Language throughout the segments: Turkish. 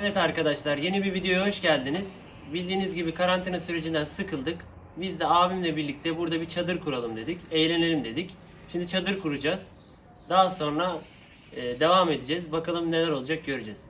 Evet arkadaşlar yeni bir videoya hoş geldiniz. Bildiğiniz gibi karantina sürecinden sıkıldık. Biz de abimle birlikte burada bir çadır kuralım dedik. Eğlenelim dedik. Şimdi çadır kuracağız. Daha sonra e, devam edeceğiz. Bakalım neler olacak göreceğiz.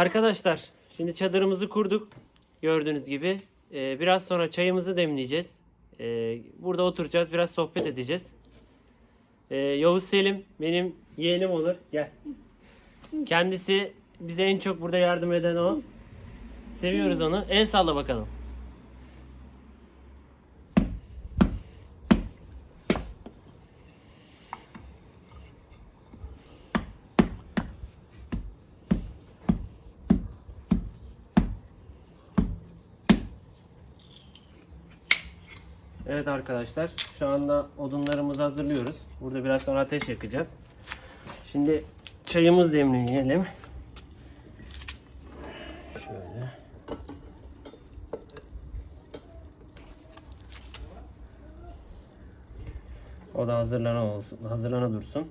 Arkadaşlar şimdi çadırımızı kurduk. Gördüğünüz gibi. Ee, biraz sonra çayımızı demleyeceğiz. Ee, burada oturacağız. Biraz sohbet edeceğiz. Ee, Yavuz Selim benim yeğenim olur. Gel. Kendisi bize en çok burada yardım eden o. Seviyoruz onu. El salla bakalım. Evet arkadaşlar şu anda odunlarımızı hazırlıyoruz. Burada biraz sonra ateş yakacağız. Şimdi çayımız demleyelim. Şöyle. O da hazırlana olsun, hazırlana dursun.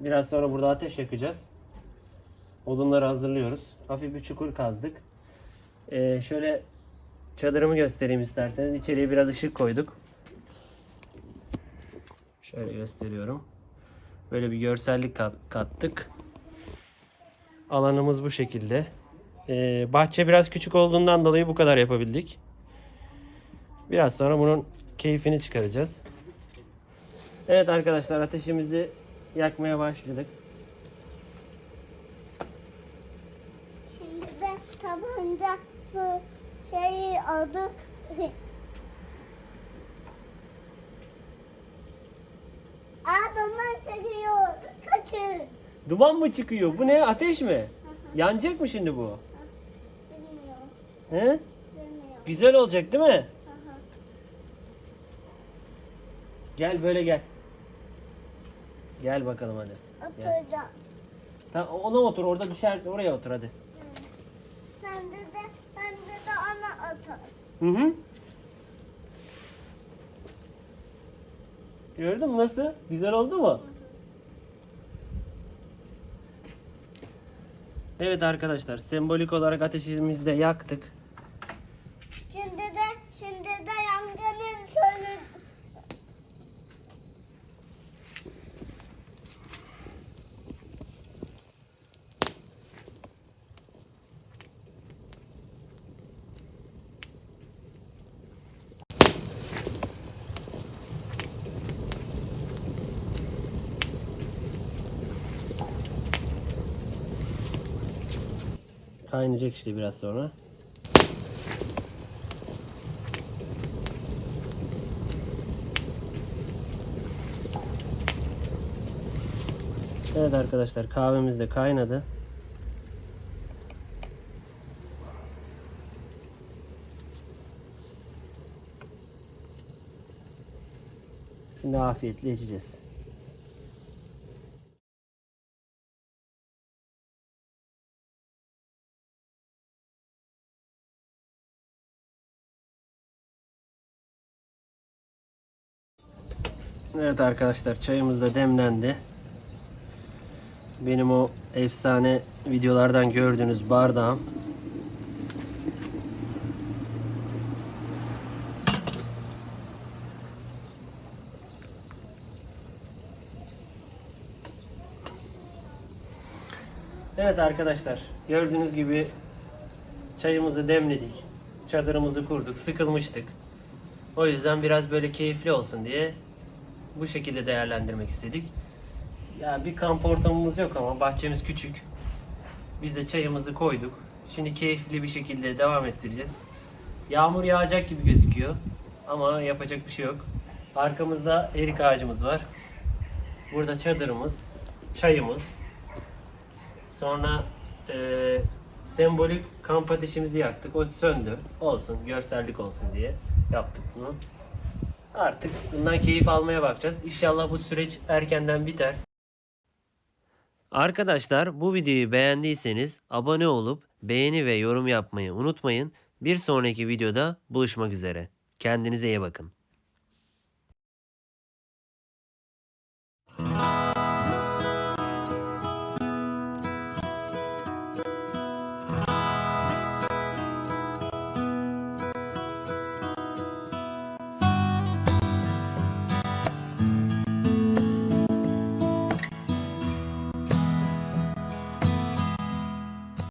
Biraz sonra burada ateş yakacağız. Odunları hazırlıyoruz. Hafif bir çukur kazdık. Ee, şöyle çadırımı göstereyim isterseniz. İçeriye biraz ışık koyduk. Şöyle gösteriyorum. Böyle bir görsellik kat- kattık. Alanımız bu şekilde. Ee, bahçe biraz küçük olduğundan dolayı bu kadar yapabildik. Biraz sonra bunun keyfini çıkaracağız. Evet arkadaşlar ateşimizi yakmaya başladık. Şimdi de su şeyi aldık. Aa duman çekiyor. Kaçın. Duman mı çıkıyor? Bu ne? Ateş mi? Yanacak mı şimdi bu? Bilmiyorum. He? Bilmiyorum. Güzel olacak değil mi? Aha. Gel böyle gel. Gel bakalım hadi. Oturacağım. Ta ona otur orada düşer oraya otur hadi. Sen de de. Hı hı. Gördün mü nasıl? Güzel oldu mu? Evet arkadaşlar sembolik olarak ateşimizi de yaktık. Şimdi de şimdi de yangının sönü Kaynayacak işte biraz sonra. Evet arkadaşlar kahvemiz de kaynadı. Şimdi afiyetle içeceğiz. Evet arkadaşlar çayımız da demlendi. Benim o efsane videolardan gördüğünüz bardağım. Evet arkadaşlar gördüğünüz gibi çayımızı demledik. Çadırımızı kurduk. Sıkılmıştık. O yüzden biraz böyle keyifli olsun diye bu şekilde değerlendirmek istedik. Ya bir kamp ortamımız yok ama bahçemiz küçük. Biz de çayımızı koyduk. Şimdi keyifli bir şekilde devam ettireceğiz. Yağmur yağacak gibi gözüküyor. Ama yapacak bir şey yok. Arkamızda erik ağacımız var. Burada çadırımız, çayımız. Sonra eee, sembolik kamp ateşimizi yaktık. O söndü. Olsun, görsellik olsun diye yaptık bunu. Artık bundan keyif almaya bakacağız. İnşallah bu süreç erkenden biter. Arkadaşlar bu videoyu beğendiyseniz abone olup beğeni ve yorum yapmayı unutmayın. Bir sonraki videoda buluşmak üzere. Kendinize iyi bakın.